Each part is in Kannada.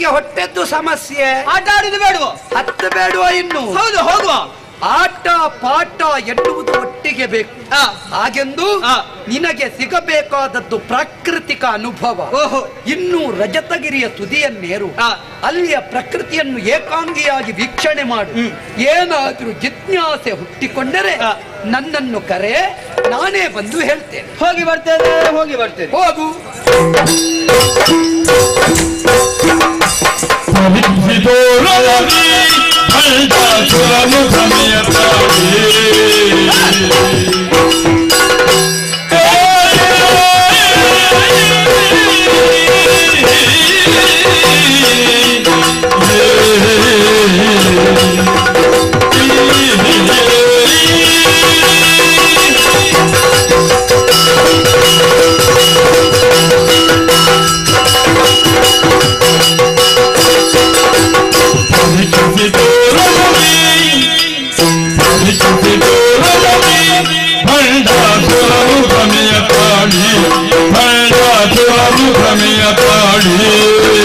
ನಿನಗೆ ಹೊಟ್ಟೆದ್ದು ಸಮಸ್ಯೆ. ಆಟ ಆಡುದು ಬೇಡವೋ? ಹತ್ತು ಬೇಡುವ ಇನ್ನು? ಹೌದು ಹೋಗುವ. ಆಟ ಪಾಠ ಎನ್ನುವುದು ಒಟ್ಟಿಗೆ ಬೇಕು. ಹಾಗೆಂದು. ನಿನಗೆ ಸಿಗಬೇಕಾದದ್ದು ಪ್ರಾಕೃತಿಕ ಅನುಭವ. ಓಹೋ. ಇನ್ನು ರಜತಗಿರಿಯ ತುದಿಯನ್ನೇರು. ಅಲ್ಲಿಯ ಪ್ರಕೃತಿಯನ್ನು ಏಕಾಂಗಿಯಾಗಿ ವೀಕ್ಷಣೆ ಮಾಡು. ಏನಾದ್ರೂ ಜಿಜ್ಞಾಸೆ ಹುಟ್ಟಿಕೊಂಡರೆ. ನನ್ನನ್ನು ಕರೆ ನಾನೇ ಬಂದು ಹೇಳ್ತೇನೆ. ಹೋಗಿ ಬರ್ತೇನೆ ಹೋಗಿ ಬರ್ತೇನೆ. ಹೋಗು. àti orúkọ mi àtàrí.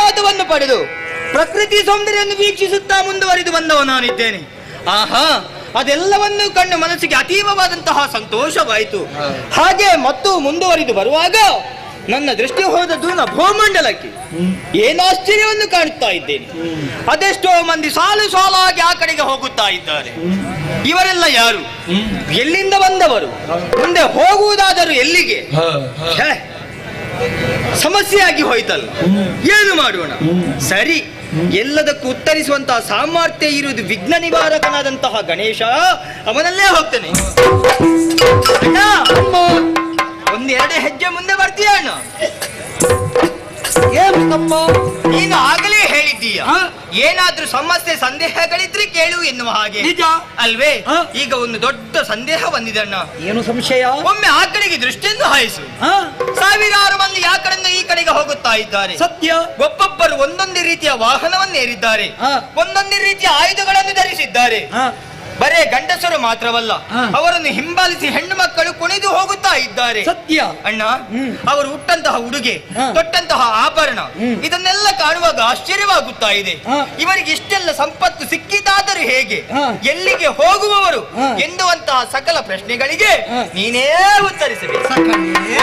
ಆಶೀರ್ವಾದವನ್ನು ಪಡೆದು ಪ್ರಕೃತಿ ಸೌಂದರ್ಯವನ್ನು ವೀಕ್ಷಿಸುತ್ತಾ ಮುಂದುವರಿದು ಬಂದವ ನಾನಿದ್ದೇನೆ. ಆಹಾ ಅದೆಲ್ಲವನ್ನು ಕಂಡು ಮನಸ್ಸಿಗೆ ಅತೀವವಾದಂತಹ ಸಂತೋಷವಾಯಿತು. ಹಾಗೆ ಮತ್ತು ಮುಂದುವರಿದು ಬರುವಾಗ ನನ್ನ ದೃಷ್ಟಿ ಹೋದದ್ದು ನ ಭೂಮಂಡಲಕ್ಕೆ ಏನಾಶ್ಚರ್ಯವನ್ನು ಕಾಣುತ್ತಾ ಇದ್ದೇನೆ. ಅದೆಷ್ಟೋ ಮಂದಿ ಸಾಲು ಸಾಲಾಗಿ ಆ ಕಡೆಗೆ ಹೋಗುತ್ತಾ ಇದ್ದಾರೆ. ಇವರೆಲ್ಲ ಯಾರು? ಎಲ್ಲಿಂದ ಬಂದವರು? ಮುಂದೆ ಹೋಗುವುದಾದರೂ ಎಲ್ಲಿಗೆ? ಸಮಸ್ಯೆಯಾಗಿ ಹೋಯ್ತಲ್ಲ. ಏನು ಮಾಡೋಣ? ಸರಿ. ಎಲ್ಲದಕ್ಕೂ ಉತ್ತರಿಸುವಂತಹ ಸಾಮರ್ಥ್ಯ ಇರುವುದು ವಿಘ್ನ ನಿವಾರಕನಾದಂತಹ ಗಣೇಶ. ಅವನಲ್ಲೇ ಹೋಗ್ತೇನೆ. ಅಣ್ಣ ಒಂದೆರಡು ಹೆಜ್ಜೆ ಮುಂದೆ ಬರ್ತೀಯ ಅಣ್ಣ? ಏನು ಆಗ ಹೇಳಿದ್ದೀಯ? ಏನಾದ್ರೂ ಸಮಸ್ಯೆ ಸಂದೇಹಗಳಿದ್ರೆ ಕೇಳು ಎನ್ನುವ ಹಾಗೆ. ನಿಜ. ಅಲ್ವೇ? ಈಗ ಒಂದು ದೊಡ್ಡ ಸಂದೇಹ ಬಂದಿದಣ್ಣ. ಏನು ಸಂಶಯ? ಒಮ್ಮೆ ಆ ಕಡೆಗೆ ದೃಷ್ಟಿಯನ್ನು ಹಾಯಿಸು. ಸಾವಿರಾರು ಮಂದಿ ಆ ಕಡೆಯಿಂದ ಈ ಕಡೆಗೆ ಹೋಗುತ್ತಾ ಇದ್ದಾರೆ. ಸತ್ಯ? ಒಬ್ಬೊಬ್ಬರು ಒಂದೊಂದೇ ರೀತಿಯ ವಾಹನವನ್ನೇರಿದ್ದಾರೆ. ಏರಿದ್ದಾರೆ ಒಂದೊಂದೇ ರೀತಿಯ ಆಯುಧಗಳನ್ನು ಧರಿಸಿದ್ದಾರೆ. ಬರೇ ಗಂಡಸರು ಮಾತ್ರವಲ್ಲ ಅವರನ್ನು ಹಿಂಬಾಲಿಸಿ ಹೆಣ್ಣು ಮಕ್ಕಳು ಕುಣಿದು ಹೋಗುತ್ತಾ ಇದ್ದಾರೆ. ಸತ್ಯ. ಅಣ್ಣ ಅವರು ಹುಟ್ಟಂತಹ ಉಡುಗೆ. ತೊಟ್ಟಂತಹ ಆಭರಣ ಇದನ್ನೆಲ್ಲ ಕಾಣುವಾಗ ಆಶ್ಚರ್ಯವಾಗುತ್ತಾ ಇದೆ. ಇವರಿಗೆ ಇಷ್ಟೆಲ್ಲ ಸಂಪತ್ತು ಸಿಕ್ಕಿತಾದರೂ ಹೇಗೆ? ಎಲ್ಲಿಗೆ ಹೋಗುವವರು. ಎನ್ನುವಂತಹ ಸಕಲ ಪ್ರಶ್ನೆಗಳಿಗೆ ನೀನೇ ಉತ್ತರಿಸಬೇಕು. ಸಕಲೇ.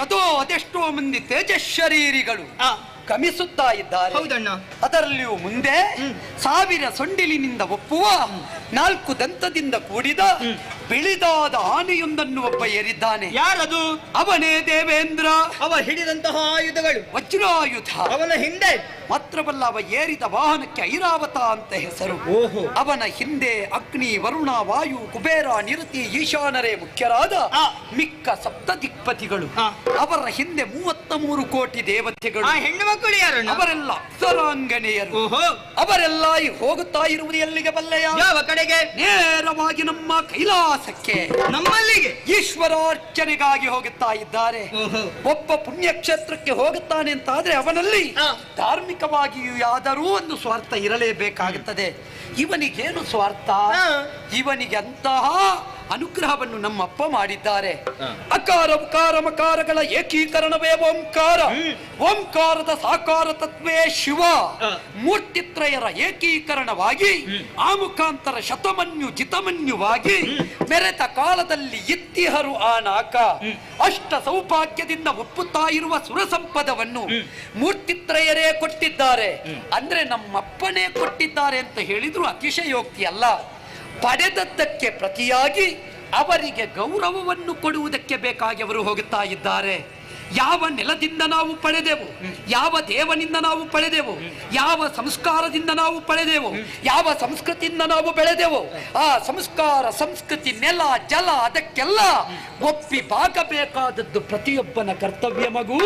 ಅದೋ ಅದೆಷ್ಟೋ ಮಂದಿ ತೇಜಶರೀರಿಗಳು ಗಮಿಸುತ್ತಾ ಇದ್ದಾರೆ. ಹೌದಣ್ಣ. ಅದರಲ್ಲಿಯೂ ಮುಂದೆ ಸಾವಿರ ಸೊಂಡಿಲಿನಿಂದ ಒಪ್ಪುವ ನಾಲ್ಕು ದಂತದಿಂದ ಕೂಡಿದ ಬಿಳಿದಾದ ಆನೆಯೊಂದನ್ನು ಒಬ್ಬ ಏರಿದ್ದಾನೆ. ಯಾರದು? ಅವನೇ ದೇವೇಂದ್ರ. ಅವ ಹಿಡಿದಂತಹ ಆಯುಧಗಳು. ವಜ್ರಾಯುಧ. ಅವನ ಹಿಂದೆ. ಮಾತ್ರವಲ್ಲ ಅವ ಏರಿದ ವಾಹನಕ್ಕೆ ಐರಾವತ ಅಂತ ಹೆಸರು. ಓಹೋ. ಅವನ ಹಿಂದೆ ಅಗ್ನಿ ವರುಣ ವಾಯು ಕುಬೇರ ನಿರತಿ ಈಶಾನರೇ ಮುಖ್ಯರಾದ ಮಿಕ್ಕ ಸಪ್ತ ದಿಕ್ಪತಿಗಳು ಅವರ ಹಿಂದೆ ಮೂವತ್ತ ಮೂರು ಕೋಟಿ ದೇವತೆಗಳು. ಹೆಣ್ಣು ಮಕ್ಕಳು ಯಾರು ಅವರೆಲ್ಲ ಸರಾಂಗಣೆಯರು ಅವರೆಲ್ಲ ಹೋಗುತ್ತಾ ಇರುವುದು ಎಲ್ಲಿಗೆ ಬಲ್ಲೆಯ? ಯಾವ ಕಡೆಗೆ? ನೇರವಾಗಿ ನಮ್ಮ ಕೈಲಾಸಕ್ಕೆ ನಮ್ಮಲ್ಲಿಗೆ ಈಶ್ವರಾರ್ಚನೆಗಾಗಿ ಹೋಗುತ್ತಾ ಇದ್ದಾರೆ ಒಬ್ಬ ಪುಣ್ಯಕ್ಷೇತ್ರಕ್ಕೆ ಹೋಗುತ್ತಾನೆ ಅಂತಾದ್ರೆ ಅವನಲ್ಲಿ ಆ. ಧಾರ್ಮಿಕವಾಗಿಯೂ ಯಾದರೂ ಒಂದು ಸ್ವಾರ್ಥ ಇರಲೇಬೇಕಾಗುತ್ತದೆ ಇವನಿಗೇನು ಸ್ವಾರ್ಥ. ಇವನಿಗೆ ಅಂತಹ ಅನುಗ್ರಹವನ್ನು ನಮ್ಮಪ್ಪ ಮಾಡಿದ್ದಾರೆ. ಅಕಾರ ಉಕಾರ ಮಕಾರಗಳ ಏಕೀಕರಣವೇ ಓಂಕಾರ. ಓಂಕಾರದ ಸಾಕಾರ ತತ್ವೇ ಶಿವ. ಮೂರ್ತಿತ್ರಯರ ಏಕೀಕರಣವಾಗಿ ಆ ಮುಖಾಂತರ ಶತಮನ್ಯು ಜಿತಮನ್ಯುವಾಗಿ ಮೆರೆತ ಕಾಲದಲ್ಲಿ ಇತ್ತಿಹರು ಆ ನಾಕ ಅಷ್ಟ ಸೌಭಾಗ್ಯದಿಂದ ಒಪ್ಪುತ್ತಾ ಇರುವ ಸುರಸಂಪದವನ್ನು ಮೂರ್ತಿತ್ರಯರೇ ಕೊಟ್ಟಿದ್ದಾರೆ. ಅಂದ್ರೆ ನಮ್ಮಪ್ಪನೇ ಕೊಟ್ಟಿದ್ದಾರೆ ಅಂತ ಹೇಳಿದ್ರು ಅತಿಶಯೋಕ್ತಿ ಅಲ್ಲ. ಪಡೆದದ್ದಕ್ಕೆ ಪ್ರತಿಯಾಗಿ ಅವರಿಗೆ ಗೌರವವನ್ನು ಕೊಡುವುದಕ್ಕೆ ಬೇಕಾಗಿ ಅವರು ಹೋಗುತ್ತಾ ಇದ್ದಾರೆ. ಯಾವ ನೆಲದಿಂದ ನಾವು ಪಡೆದೆವು? ಯಾವ ದೇವನಿಂದ ನಾವು ಪಡೆದೆವು? ಯಾವ ಸಂಸ್ಕಾರದಿಂದ ನಾವು ಪಡೆದೆವು? ಯಾವ ಸಂಸ್ಕೃತಿಯಿಂದ ನಾವು ಬೆಳೆದೆವು? ಆ ಸಂಸ್ಕಾರ, ಸಂಸ್ಕೃತಿ, ನೆಲ, ಜಲ, ಅದಕ್ಕೆಲ್ಲ ಒಪ್ಪಿ ಬಾಗಬೇಕಾದದ್ದು ಪ್ರತಿಯೊಬ್ಬನ ಕರ್ತವ್ಯ ಮಗು.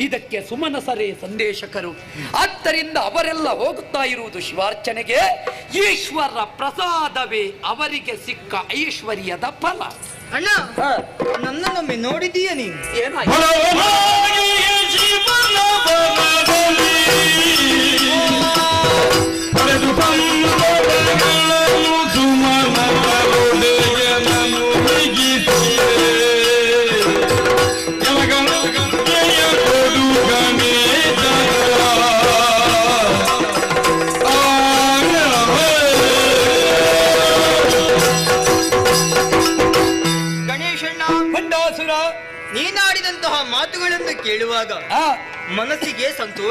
ಇದಕ್ಕೆ ಸುಮನಸರೇ ಸಂದೇಶಕರು. ಆದ್ದರಿಂದ ಅವರೆಲ್ಲ ಹೋಗುತ್ತಾ ಇರುವುದು ಶಿವಾರ್ಚನೆಗೆ. ಈಶ್ವರ ಪ್ರಸಾದವೇ ಅವರಿಗೆ ಸಿಕ್ಕ ಐಶ್ವರ್ಯದ ಫಲ. ಅಣ್ಣ ನನ್ನನ್ನೊಮ್ಮೆ ನೋಡಿದೀಯ ನೀನು ಏನಾಯ್ತು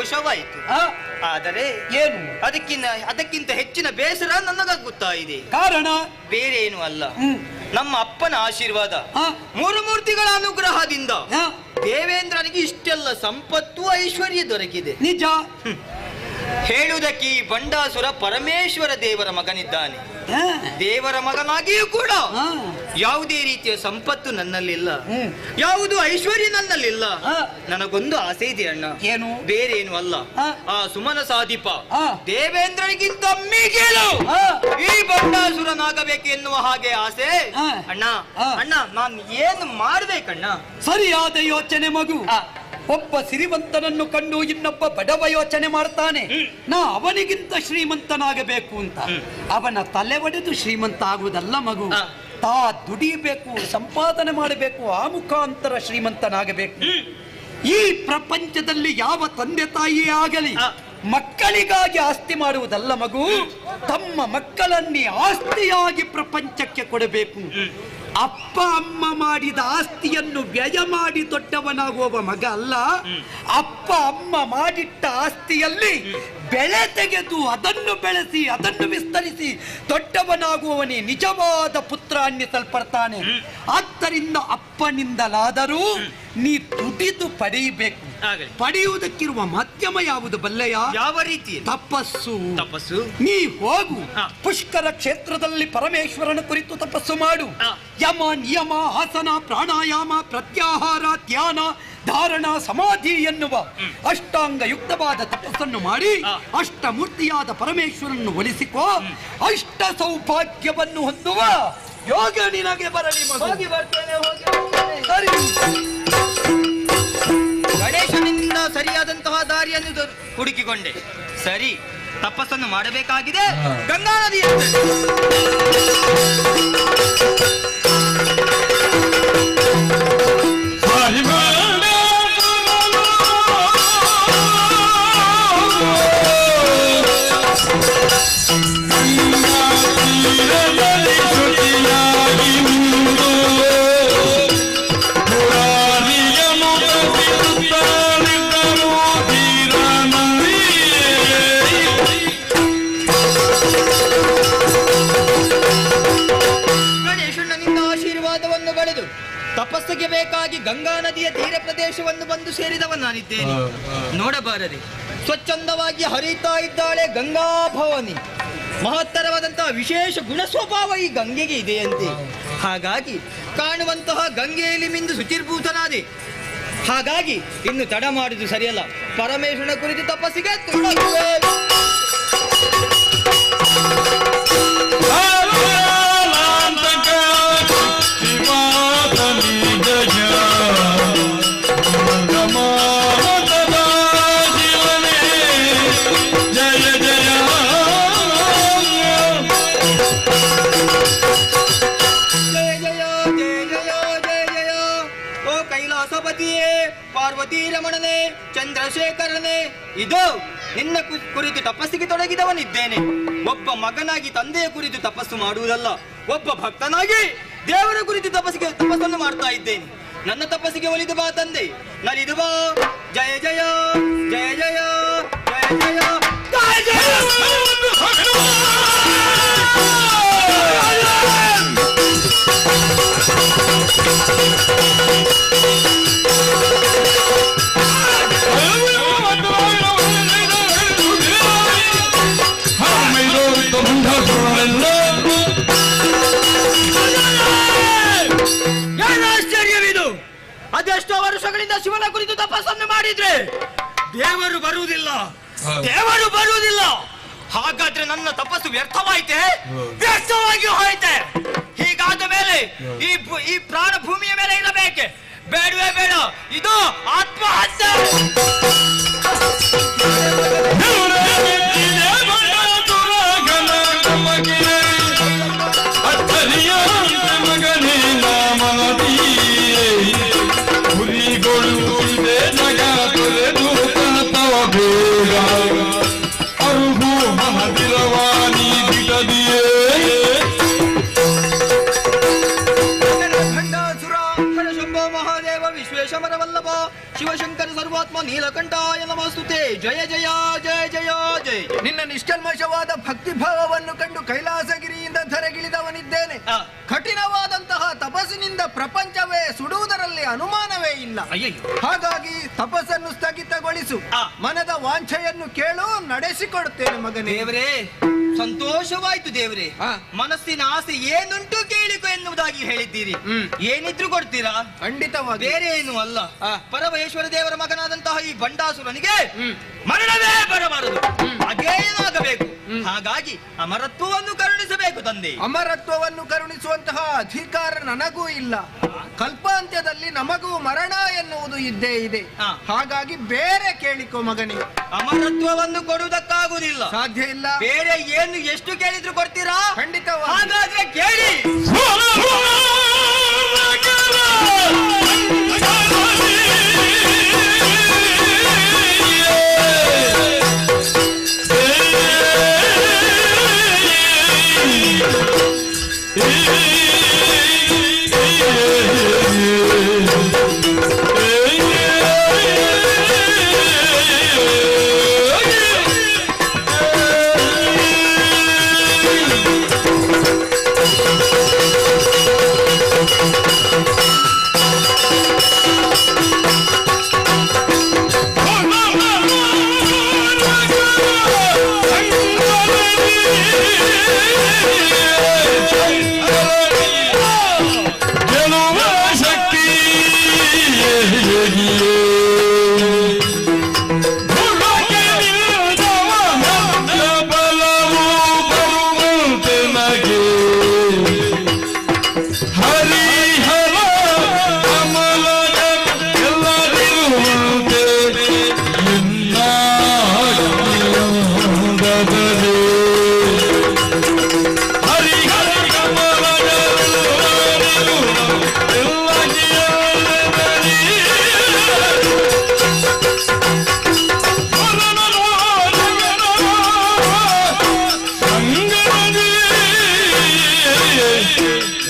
ಸಂತೋಷವಾಯಿತು ಆದರೆ ಏನು? ಅದಕ್ಕಿಂತ ಅದಕ್ಕಿಂತ ಹೆಚ್ಚಿನ ಬೇಸರ ನನಗಾಗುತ್ತಾ ಇದೆ. ಕಾರಣ? ಬೇರೆ ಏನು ಅಲ್ಲ ನಮ್ಮ ಅಪ್ಪನ ಆಶೀರ್ವಾದ. ಮೂರು ಮೂರ್ತಿಗಳ ಅನುಗ್ರಹದಿಂದ. ದೇವೇಂದ್ರನಿಗೆ ಇಷ್ಟೆಲ್ಲ ಸಂಪತ್ತು ಐಶ್ವರ್ಯ ದೊರಕಿದೆ. ನಿಜ? ಹೇಳುವುದಕ್ಕೆ ಈ ಬಂಡಾಸುರ ಪರಮೇಶ್ವರ ದೇವರ ಮಗನಿದ್ದಾನೆ. ದೇವರ ಮಗನಾಗಿಯೂ ಕೂಡ ಯಾವುದೇ ರೀತಿಯ ಸಂಪತ್ತು ನನ್ನಲ್ಲಿಲ್ಲ. ಯಾವುದು ಐಶ್ವರ್ಯ ನನ್ನಲ್ಲಿಲ್ಲ. ನನಗೊಂದು ಆಸೆ ಇದೆ ಅಣ್ಣ. ಏನು? ಬೇರೆ ಏನು ಅಲ್ಲ ಆ. ಸುಮನ ಸಾಧಿಪ. ದೇವೇಂದ್ರನಿಗಿಂತ ಮೀಗೇಳು ಆ. ಈ ಬಂಡಾಸುರನಾಗಬೇಕು ಎನ್ನುವ ಹಾಗೆ ಆಸೆ. ಅಣ್ಣ. ಅಣ್ಣ ನಾನು ಏನು ಮಾಡ್ಬೇಕಣ್ಣ? ಸರಿಯಾದ ಯೋಚನೆ ಮಗು. ಒಬ್ಬ ಸಿರಿವಂತನನ್ನು ಕಂಡು ಇನ್ನೊಬ್ಬ ಬಡವ ಯೋಚನೆ ಮಾಡ್ತಾನೆ. ನಾ ಅವನಿಗಿಂತ ಶ್ರೀಮಂತನಾಗಬೇಕು ಅಂತ. ಅವನ ತಲೆ ಒಡೆದು ಶ್ರೀಮಂತ ಆಗುವುದಲ್ಲ ಮಗು. ತಾ ದುಡಿಬೇಕು ಸಂಪಾದನೆ ಮಾಡಬೇಕು ಆ ಮುಖಾಂತರ ಶ್ರೀಮಂತನಾಗಬೇಕು. ಈ ಪ್ರಪಂಚದಲ್ಲಿ ಯಾವ ತಂದೆ ತಾಯಿಯೇ ಆಗಲಿ ಮಕ್ಕಳಿಗಾಗಿ ಆಸ್ತಿ ಮಾಡುವುದಲ್ಲ ಮಗು. ತಮ್ಮ ಮಕ್ಕಳನ್ನೇ ಆಸ್ತಿಯಾಗಿ ಪ್ರಪಂಚಕ್ಕೆ ಕೊಡಬೇಕು. ಅಪ್ಪ ಅಮ್ಮ ಮಾಡಿದ ಆಸ್ತಿಯನ್ನು ವ್ಯಯ ಮಾಡಿ ದೊಡ್ಡವನಾಗುವ ಮಗ ಅಲ್ಲ. ಅಪ್ಪ ಅಮ್ಮ ಮಾಡಿಟ್ಟ ಆಸ್ತಿಯಲ್ಲಿ ಬೆಳೆ ತೆಗೆದು ಅದನ್ನು ಬೆಳೆಸಿ ಅದನ್ನು ವಿಸ್ತರಿಸಿ ದೊಡ್ಡವನಾಗುವವನೇ ನಿಜವಾದ ಪುತ್ರ ಅನ್ನಿಸಲ್ಪಡ್ತಾನೆ. ಆದ್ದರಿಂದ ಅಪ್ಪನಿಂದಲಾದರೂ ನೀ ದುಡಿದು ಪಡೆಯಬೇಕು. ಪಡೆಯುವುದಕ್ಕಿರುವ ಮಾಧ್ಯಮ ಯಾವುದು ಬಲ್ಲೆಯ? ಯಾವ ರೀತಿ ತಪಸ್ಸು. ತಪಸ್ಸು. ನೀ ಹೋಗು. ಪುಷ್ಕರ ಕ್ಷೇತ್ರದಲ್ಲಿ ಪರಮೇಶ್ವರನ ಕುರಿತು ತಪಸ್ಸು ಮಾಡು. ಯಮ ನಿಯಮ ಆಸನ ಪ್ರಾಣಾಯಾಮ ಪ್ರತ್ಯಾಹಾರ ಧ್ಯಾನ ಧಾರಣ ಸಮಾಧಿ ಎನ್ನುವ ಅಷ್ಟಾಂಗ ಯುಕ್ತವಾದ ತಪಸ್ಸನ್ನು ಮಾಡಿ. ಅಷ್ಟಮೂರ್ತಿಯಾದ ಪರಮೇಶ್ವರನ್ನು ಒಲಿಸಿಕೋ. ಅಷ್ಟ ಸೌಭಾಗ್ಯವನ್ನು ಹೊಂದುವ ಯೋಗ ನಿನಗೆ ಬರಲಿ ಹೋಗಿ ಬರ್ತೇನೆ ಹೋಗಿ ಬರ್ತೇನೆ. ಸರಿ. ಗಣೇಶನಿಂದ ಸರಿಯಾದಂತಹ ದಾರಿಯನ್ನು ಹುಡುಕಿಕೊಂಡೆ. ಸರಿ ತಪಸ್ಸನ್ನು ಮಾಡಬೇಕಾಗಿದೆ. ಗಂಗಾ ನದಿ ಗಂಗಾ ನದಿಯ ತೀರ ಪ್ರದೇಶವನ್ನು ಬಂದು ಸೇರಿದವ ನಾನಿದ್ದೇನೆ. ನೋಡಬಾರದೆ. ಸ್ವಚ್ಛಂದವಾಗಿ ಹರಿತಾ ಇದ್ದಾಳೆ ಗಂಗಾ ಭವನಿ. ಮಹತ್ತರವಾದಂತಹ ವಿಶೇಷ ಗುಣ ಸ್ವಭಾವ ಈ ಗಂಗೆಗೆ ಇದೆಯಂತೆ. ಹಾಗಾಗಿ ಕಾಣುವಂತಹ ಗಂಗೆಯಲ್ಲಿ ಮಿಂದು ಶುಚಿರ್ಭೂತನಾದೆ ಹಾಗಾಗಿ ಇನ್ನು ತಡ ಮಾಡುದು ಸರಿಯಲ್ಲ. ಪರಮೇಶ್ವರನ ಕುರಿತು ತಪಸ್ಸಿಗೆ ಚಂದ್ರಶೇಖರನೇ ಇದು ನಿನ್ನ ಕುರಿತು ತಪಸ್ಸಿಗೆ ತೊಡಗಿದವನಿದ್ದೇನೆ ಒಬ್ಬ ಮಗನಾಗಿ ತಂದೆಯ ಕುರಿತು ತಪಸ್ಸು ಮಾಡುವುದಲ್ಲ ಒಬ್ಬ ಭಕ್ತನಾಗಿ ದೇವರ ಕುರಿತು ತಪಸ್ಸಿಗೆ ತಪಸ್ಸನ್ನು ಮಾಡ್ತಾ ಇದ್ದೇನೆ ನನ್ನ ತಪಸ್ಸಿಗೆ ಒಲಿದು ಬಾ ತಂದೆ ನಲಿದು ಬಾ ಜಯ ಜಯ ಜಯ ಜಯ ಜಯ ಜಯ ಮಾಡಿದ್ರೆ ದೇವರು ಬರುವುದಿಲ್ಲ. ದೇವರು ಬರುವುದಿಲ್ಲ. ಹಾಗಾದ್ರೆ ನನ್ನ ತಪಸ್ಸು ವ್ಯರ್ಥವಾಯ್ತೆ? ವ್ಯರ್ಥವಾಗಿ ಹೋಯ್ತೆ? ಹೀಗಾದ ಮೇಲೆ ಈ ಈ ಪ್ರಾಣ ಭೂಮಿಯ ಮೇಲೆ ಇರಬೇಕೆ? ಬೇಡವೇ ಬೇಡ. ಇದು ಆತ್ಮಹತ್ಯೆ. ಜಯ ಜಯ ಜಯ ಜಯ ಜಯ ನಿನ್ನ ನಿಷ್ಕಲ್ಮಶವಾದ ಭಕ್ತಿ ಭಾವವನ್ನು ಕಂಡು ಕೈಲಾಸಗಿರಿಯಿಂದ ಧರೆಗಿಳಿದವನಿದ್ದೇನೆ. ಕಠಿಣವಾದಂತಹ ತಪಸ್ಸಿನಿಂದ ಪ್ರಪಂಚವೇ ಸುಡುವುದರಲ್ಲಿ ಅನುಮಾನವೇ ಇಲ್ಲ ಹಾಗಾಗಿ ತಪಸ್ಸನ್ನು ಸ್ಥಗಿತಗೊಳಿಸು. ಮನದ ವಾಂಛೆಯನ್ನು ಕೇಳು ನಡೆಸಿಕೊಡುತ್ತೇನೆ ಮಗನೇ ದೇವರೇ ಸಂತೋಷವಾಯ್ತು ದೇವರೇ. ಮನಸ್ಸಿನ ಆಸೆ ಏನುಂಟು ಕೇಳಿಕೊ ಎನ್ನುವುದಾಗಿ ಹೇಳಿದ್ದೀರಿ. ಏನಿದ್ರು ಕೊಡ್ತೀರಾ ಖಂಡಿತವಾಗಿ ಬೇರೆ ಏನು ಅಲ್ಲ ಆ. ಪರಮೇಶ್ವರ ದೇವರ ಮಗನಾದಂತಹ ಈ ಬಂಡಾಸುರನಿಗೆ. ಮರಣವೇ ಬರಬಾರದು. ಹಾಗೇನಾಗಬೇಕು ಹಾಗಾಗಿ ಅಮರತ್ವವನ್ನು ಕರುಣಿಸಬೇಕು ತಂದೆ. ಅಮರತ್ವವನ್ನು ಕರುಣಿಸುವಂತಹ ಅಧಿಕಾರ ನನಗೂ ಇಲ್ಲ. ಕಲ್ಪಾಂತ್ಯದಲ್ಲಿ ನಮಗೂ ಮರಣ ಎನ್ನುವುದು ಇದ್ದೇ ಇದೆ. ಆ. ಹಾಗಾಗಿ ಬೇರೆ ಕೇಳಿಕೋ ಮಗನೇ. ಅಮರತ್ವವನ್ನು ಕೊಡುವುದಕ್ಕಾಗುವುದಿಲ್ಲ. ಸಾಧ್ಯ ಇಲ್ಲ. ಬೇರೆ ಏನು ಎಷ್ಟು ಕೇಳಿದ್ರು ಕೊಡ್ತೀರಾ? ಖಂಡಿತವಾಗಿ. ಹಾಗಾದ್ರೆ ಕೇಳಿ.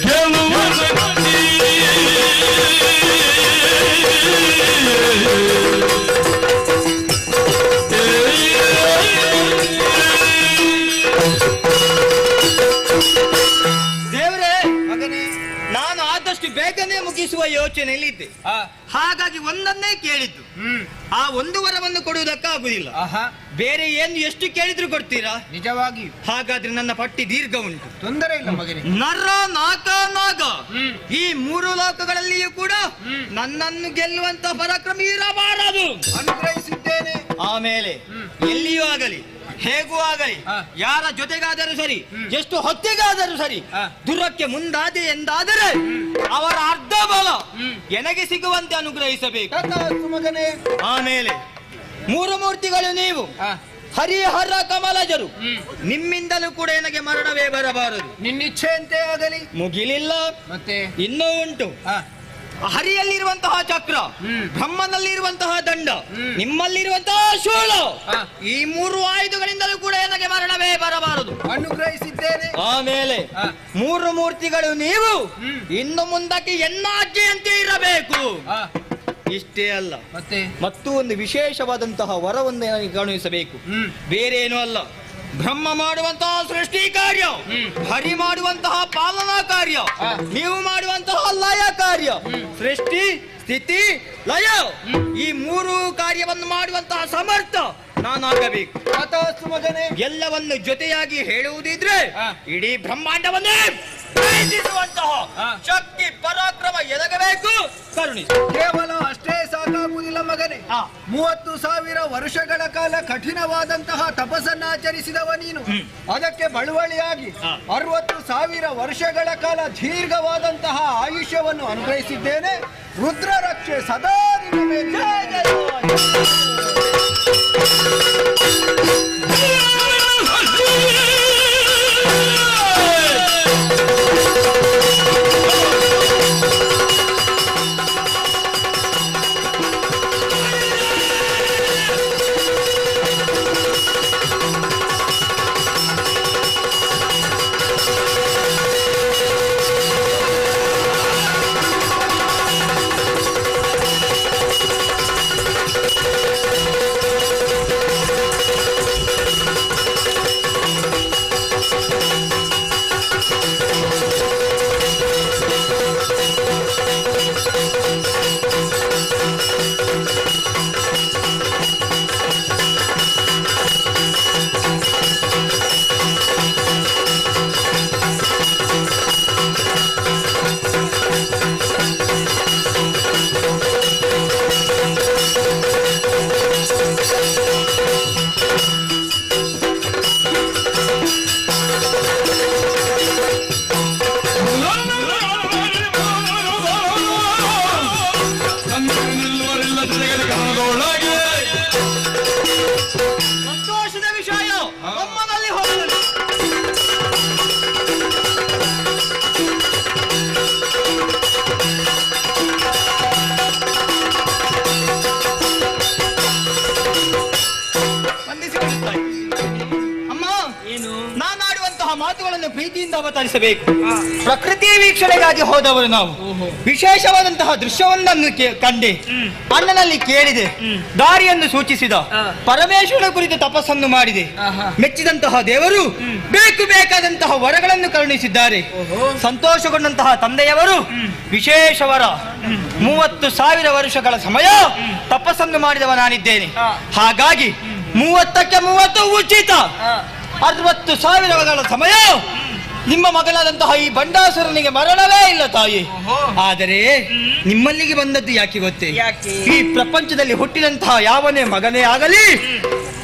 Geluvanı ಮುಗಿಸುವ ಯೋಚನೆಯಲ್ಲಿ ಇದ್ದೆ ಹಾಗಾಗಿ ಒಂದನ್ನೇ ಕೇಳಿದ್ದು. ಆ ಒಂದು ವರವನ್ನು ಕೊಡುವುದಕ್ಕಾಗುದಿಲ್ಲ ಬೇರೆ ಏನು ಎಷ್ಟು ಕೇಳಿದ್ರು ಕೊಡ್ತೀರಾ? ನಿಜವಾಗಿ ಹಾಗಾದ್ರೆ ನನ್ನ ಪಟ್ಟಿ ದೀರ್ಘ ಉಂಟು. ತೊಂದರೆ ಇಲ್ಲ ಮಗನೇ. ನರ ನಾಕ ನಾಗ. ಈ ಮೂರು ಲೋಕಗಳಲ್ಲಿಯೂ ಕೂಡ ನನ್ನನ್ನು ಗೆಲ್ಲುವಂತ ಪರಾಕ್ರಮ ಇರಬಾರದು. ಅನುಗ್ರಹಿಸಿದ್ದೇನೆ. ಆಮೇಲೆ ಎಲ್ಲಿಯೂ ಆಗಲಿ. ಹೇಗೂ ಆಗಲಿ. ಯಾರ ಜೊತೆಗಾದರೂ ಸರಿ ಎಷ್ಟು ಹೊತ್ತಿಗಾದರೂ ಸರಿ. ದುರಕ್ಕೆ ಮುಂದಾದೆ ಎಂದಾದರೆ ಅವರ ಅರ್ಧ ಬಲ ಎನಗೆ ಸಿಗುವಂತೆ ಅನುಗ್ರಹಿಸಬೇಕು. ಆಮೇಲೆ ಮೂರು ಮೂರ್ತಿಗಳು ನೀವು ಹರಿಹರ ಕಮಲಜರು ನಿಮ್ಮಿಂದಲೂ ಕೂಡ ನನಗೆ ಮರಣವೇ ಬರಬಾರದು. ನಿನ್ನಿಚ್ಛೆಯಂತೆ ಆಗಲಿ. ಮುಗಿಲಿಲ್ಲ. ಮತ್ತೆ? ಇನ್ನೂ ಉಂಟು. ಹರಿಯಲ್ಲಿರುವಂತಹ ಚಕ್ರ ಬ್ರಹ್ಮನಲ್ಲಿ ಬ್ರಹ್ಮನಲ್ಲಿರುವಂತಹ ದಂಡ. ನಿಮ್ಮಲ್ಲಿರುವಂತಹ ಶೂಳು ಈ ಮೂರು ಆಯುಧಗಳಿಂದಲೂ ಕೂಡ ನನಗೆ ಮರಣವೇ ಬರಬಾರದು. ಅನುಗ್ರಹಿಸಿದ್ದೇನೆ. ಆಮೇಲೆ ಮೂರು ಮೂರ್ತಿಗಳು ನೀವು ಇನ್ನು ಮುಂದಕ್ಕೆ ಎನ್ನಾಜ್ಞೆಯಂತೆ ಇರಬೇಕು. ಇಷ್ಟೇ ಅಲ್ಲ. ಮತ್ತೆ? ಮತ್ತು ಒಂದು ವಿಶೇಷವಾದಂತಹ ವರವನ್ನು ನನಗೆ ಗಮನಿಸಬೇಕು. ಬೇರೆ ಬೇರೇನೂ ಅಲ್ಲ. ಬ್ರಹ್ಮ ಮಾಡುವಂತಹ ಸೃಷ್ಟಿ ಕಾರ್ಯ ಹರಿ ಮಾಡುವಂತಹ ಪಾಲನಾ ಕಾರ್ಯ ನೀವು ಮಾಡುವಂತಹ ಲಯ ಕಾರ್ಯ ಸೃಷ್ಟಿ ಸ್ಥಿತಿ ಲಯ ಈ ಮೂರು ಕಾರ್ಯವನ್ನು ಮಾಡುವಂತಹ ಸಮರ್ಥ ನಾನಾಗಬೇಕು. ಎಲ್ಲವನ್ನು ಜೊತೆಯಾಗಿ ಹೇಳುವುದಿದ್ರೆ. ಇಡೀ ಬ್ರಹ್ಮಾಂಡವನ್ನೇ ಪ್ರೀತಿಸುವಂತಹ. ಶಕ್ತಿ ಪರಾಕ್ರಮ ಎದಗಬೇಕು? ಕರುಣಿ. ಕೇವಲ ಅಷ್ಟೇ ಸಾಕಾಗುವುದಿಲ್ಲ ಮಗನೇ. ಆ. ಮೂವತ್ತು ಸಾವಿರ ವರ್ಷಗಳ ಕಾಲ ಕಠಿಣವಾದಂತಹ ತಪಸ್ಸನ್ನಾಚರಿಸಿದವ ನೀನು. ಅದಕ್ಕೆ ಬಳುವಳಿಯಾಗಿ. ಅರವತ್ತು ಸಾವಿರ ವರ್ಷಗಳ ಕಾಲ ದೀರ್ಘವಾದಂತಹ ಆಯುಷ್ಯವನ್ನು ಅನುಗ್ರಹಿಸಿದ್ದೇನೆ. ರುದ್ರ ರಕ್ಷೆ ಸದಾ ನಿನ್ನ ಅವತರಿಸಬೇಕು. ಪ್ರಕೃತಿ ವೀಕ್ಷಣೆಗಾಗಿ ಹೋದವರು ನಾವು. ವಿಶೇಷವಾದಂತಹ ದೃಶ್ಯವೊಂದನ್ನು ಕಂಡೆ. ಅಣ್ಣನಲ್ಲಿ ಕೇಳಿದೆ. ದಾರಿಯನ್ನು ಸೂಚಿಸಿದ. ಪರಮೇಶ್ವರನ ಕುರಿತು ತಪಸ್ಸನ್ನು ಮಾಡಿದೆ. ಮೆಚ್ಚಿದಂತಹ ದೇವರು ಬೇಕು ಬೇಕಾದಂತಹ ವರಗಳನ್ನು ಕರುಣಿಸಿದ್ದಾರೆ. ಸಂತೋಷಗೊಂಡಂತಹ ತಂದೆಯವರು ವಿಶೇಷ ವರ ಮೂವತ್ತು ಸಾವಿರ ವರ್ಷಗಳ ಸಮಯ ತಪಸ್ಸನ್ನು ಮಾಡಿದವ ನಾನಿದ್ದೇನೆ. ಹಾಗಾಗಿ ಮೂವತ್ತಕ್ಕೆ ಮೂವತ್ತು ಉಚಿತ. ಅರವತ್ತು ಸಾವಿರಗಳ ಸಮಯ ನಿಮ್ಮ ಮಗನಾದಂತಹ ಈ ಬಂಡಾಸುರನಿಗೆ ಮರಣವೇ ಇಲ್ಲ ತಾಯಿ. ಆದರೆ ನಿಮ್ಮಲ್ಲಿಗೆ ಬಂದದ್ದು ಯಾಕೆ ಗೊತ್ತೇ? ಈ ಪ್ರಪಂಚದಲ್ಲಿ ಹುಟ್ಟಿದಂತಹ ಯಾವನೇ ಮಗನೇ ಆಗಲಿ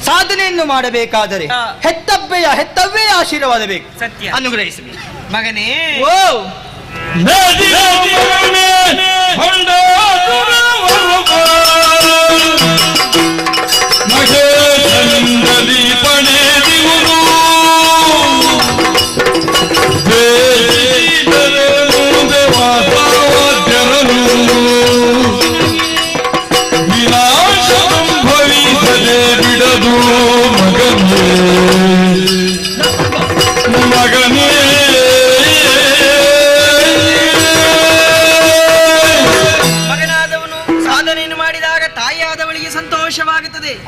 ಸಾಧನೆಯನ್ನು ಮಾಡಬೇಕಾದರೆ ಹೆತ್ತಬ್ಬೆಯ ಹೆತ್ತವ್ವೇ ಆಶೀರ್ವಾದ ಬೇಕು ಸತ್ಯ. ಅನುಗ್ರಹಿಸಬೇಕು ಮಗನೇ. ಓ ನದಿಯ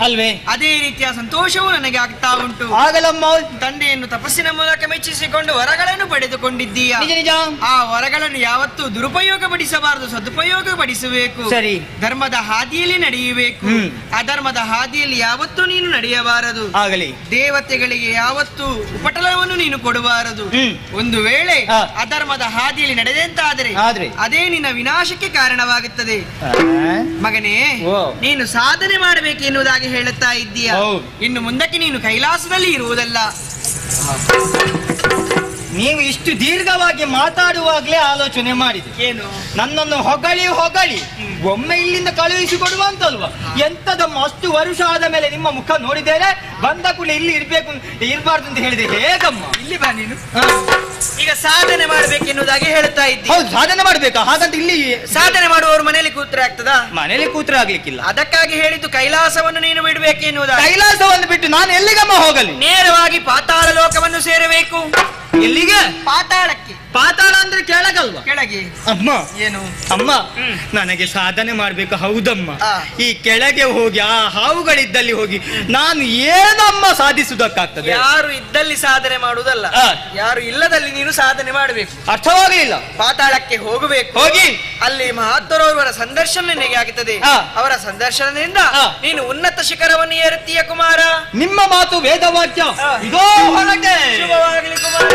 ಅಲ್ವೇ? ಅದೇ ರೀತಿಯ ಸಂತೋಷವೂ ನನಗೆ ಆಗ್ತಾ ಉಂಟು. ಆಗಲಮ್ಮ ತಂದೆಯನ್ನು ತಪಸ್ಸಿನ ಮೂಲಕ ಮೆಚ್ಚಿಸಿಕೊಂಡು ವರಗಳನ್ನು ಪಡೆದುಕೊಂಡಿದ್ದೀಯ? ನಿಜ ನಿಜ. ಆ ವರಗಳನ್ನು ಯಾವತ್ತೂ ದುರುಪಯೋಗ ಪಡಿಸಬಾರದು ಸದುಪಯೋಗ ಪಡಿಸಬೇಕು ಸರಿ. ಧರ್ಮದ ಹಾದಿಯಲ್ಲಿ ನಡೆಯಬೇಕು. ಅಧರ್ಮದ ಹಾದಿಯಲ್ಲಿ ಯಾವತ್ತೂ ನೀನು ನಡೆಯಬಾರದು. ಆಗಲಿ. ದೇವತೆಗಳಿಗೆ ಯಾವತ್ತೂ ಉಪಟಲವನ್ನು ನೀನು ಕೊಡಬಾರದು. ಒಂದು ವೇಳೆ ಅಧರ್ಮದ ಹಾದಿಯಲ್ಲಿ ನಡೆದಂತಾದರೆ? ಅದೇ ನಿನ್ನ ವಿನಾಶಕ್ಕೆ ಕಾರಣವಾಗುತ್ತದೆ. ಮಗನೇ ನೀನು ಸಾಧನೆ ಮಾಡಬೇಕು ಎನ್ನುವುದಾಗಿ ಹೇಳುತ್ತಾ ಇದ್ದೀಯ. ಇನ್ನು ಮುಂದಕ್ಕೆ ನೀನು ಕೈಲಾಸದಲ್ಲಿ ಇರುವುದಲ್ಲ. ನೀವು ಇಷ್ಟು ದೀರ್ಘವಾಗಿ ಮಾತಾಡುವಾಗ್ಲೇ ಆಲೋಚನೆ ಮಾಡಿದೆ. ಏನು? ನನ್ನನ್ನು ಹೊಗಳಿ ಹೊಗಳಿ. ಒಮ್ಮೆ ಇಲ್ಲಿಂದ ಕಳುಹಿಸಿ ಕೊಡುವಂತಲ್ವಾ ಎಂತದಮ್ಮ ಅಷ್ಟು ವರುಷ ಆದ ಮೇಲೆ ನಿಮ್ಮ ಮುಖ ನೋಡಿದ್ದೇನೆ? ಬಂದ ಕೂಡ ಇಲ್ಲಿ ಇರ್ಬೇಕು ಇರಬಾರ್ದು ಅಂತ ಹೇಳಿದೆ. ಹೇಗಮ್ಮ? ಇಲ್ಲಿ ಬಾ ನೀನು. ಈಗ ಸಾಧನೆ ಮಾಡ್ಬೇಕೆನ್ನುವುದಾಗಿ ಹೇಳ್ತಾ ಇದ್ದಿ ಹೌದು ಸಾಧನೆ ಮಾಡ್ಬೇಕಾ? ಹಾಗಂತ ಇಲ್ಲಿ ಸಾಧನೆ ಮಾಡುವವರು ಮನೆಯಲ್ಲಿ ಕೂತ್ರೆ ಆಗ್ತದಾ? ಮನೆಯಲ್ಲಿ ಕೂತ್ರೆ ಆಗ್ಲಿಕ್ಕಿಲ್ಲ. ಅದಕ್ಕಾಗಿ ಹೇಳಿದ್ದು ಕೈಲಾಸವನ್ನು ನೀನು ಬಿಡಬೇಕೆನ್ನುವುದಾಗಿ ಕೈಲಾಸವನ್ನು ಬಿಟ್ಟು ನಾನು ಎಲ್ಲಿಗಮ್ಮ ಹೋಗಲಿ? ನೇರವಾಗಿ ಪಾತಾಳ ಲೋಕವನ್ನು ಸೇರಬೇಕು. ಎಲ್ಲಿಗೆ ಪಾತಾಳಕ್ಕೆ. ಪಾತಾಳ ಅಂದ್ರೆ ಕೆಳಗಲ್ವಾ? ಕೆಳಗೆ. ಅಮ್ಮ ಏನು? ಅಮ್ಮ ನನಗೆ ಸಾಧನೆ ಮಾಡ್ಬೇಕು ಹೌದಮ್ಮ. ಈ ಕೆಳಗೆ ಹೋಗಿ ಆ ಹಾವುಗಳಿದ್ದಲ್ಲಿ ಹೋಗಿ ನಾನು ಏನಮ್ಮ ಸಾಧಿಸುವುದಕ್ಕಾಗ್ತದೆ? ಯಾರು ಇದ್ದಲ್ಲಿ ಸಾಧನೆ ಮಾಡುವುದಲ್ಲ. ಯಾರು ಇಲ್ಲದಲ್ಲಿ ನೀನು ಸಾಧನೆ ಮಾಡಬೇಕು. ಅರ್ಥವಾಗಲಿಲ್ಲ. ಪಾತಾಳಕ್ಕೆ ಹೋಗಬೇಕು. ಹೋಗಿ. ಅಲ್ಲಿ ಮಹಾತ್ಮರವರ ಸಂದರ್ಶನ ನಿನಗೆ ಆಗುತ್ತದೆ ಅವರ ಸಂದರ್ಶನದಿಂದ ನೀನು ಉನ್ನತ ಶಿಖರವನ್ನು ಏರುತ್ತೀಯ ಕುಮಾರ. ನಿಮ್ಮ ಮಾತು ವೇದವಾಕ್ಯ. ಇದೋ ಹೊರಗೆ. ಶುಭವಾಗಲಿ ಕುಮಾರ.